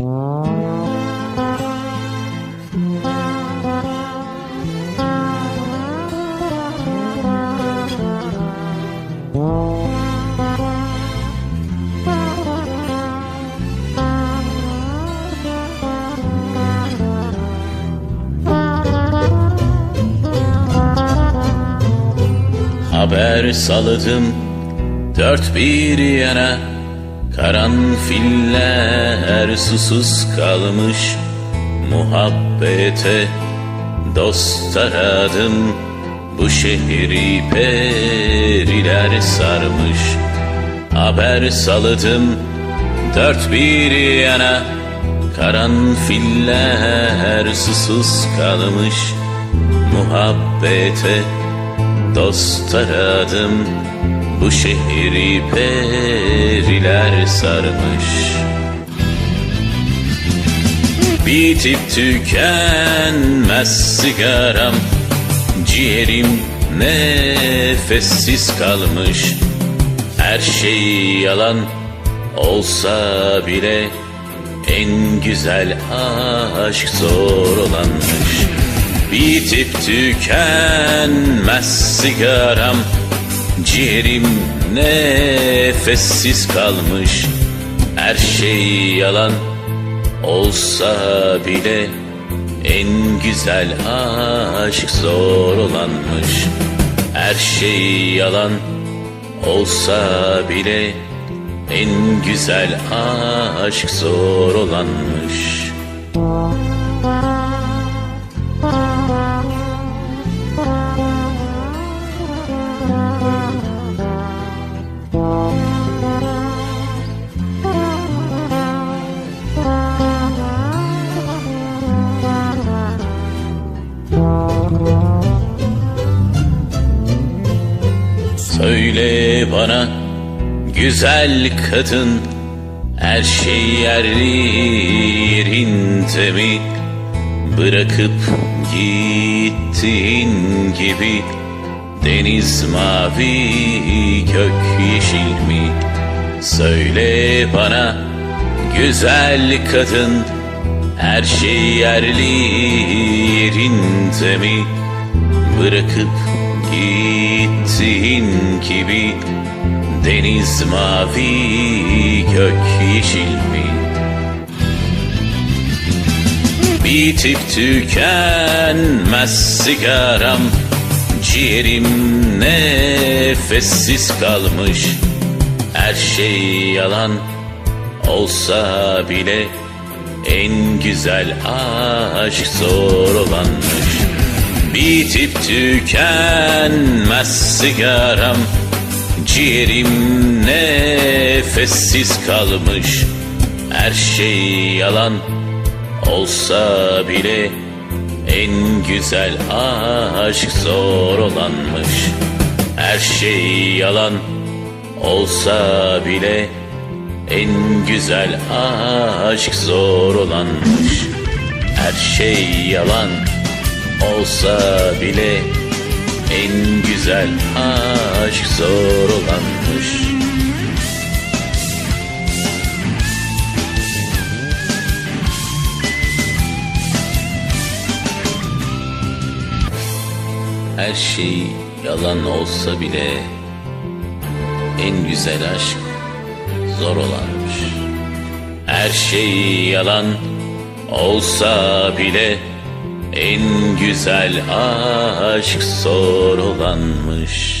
Haber saladım dört bir yana Karanfiller susuz kalmış Muhabbete dost aradım. Bu şehri periler sarmış Haber saladım dört bir yana Karanfiller susuz kalmış Muhabbete Dost aradım bu şehri periler sarmış. Bitip tükenmez sigaram Ciğerim nefessiz kalmış. Her şey yalan olsa bile En güzel aşk zor olanmış. Bitip tükenmez sigaram Ciğerim nefessiz kalmış. Her şey yalan olsa bile En güzel aşk zor olanmış. Her şey yalan olsa bile En güzel aşk zor olanmış Söyle bana güzel kadın Her şey yerli yerinde mi Bırakıp gittiğin gibi Deniz mavi gök yeşil mi? Söyle bana güzel kadın Her şey yerli yerinde mi Bırakıp gittiğin gibi Deniz mavi gök yeşil mi? Bitip tükenmez sigaram Ciğerim nefessiz kalmış Her şey yalan olsa bile En güzel aşk zor olanmış. Bitip tükenmez sigaram. Ciğerim nefessiz kalmış. Her şey yalan olsa bile En güzel aşk zor olanmış. Her şey yalan olsa bile En güzel aşk zor olanmış Her şey yalan olsa bile en güzel aşk zor olanmış. Her şey yalan olsa bile en güzel aşk zor olanmış. Her şey yalan olsa bile en güzel aşk zor olanmış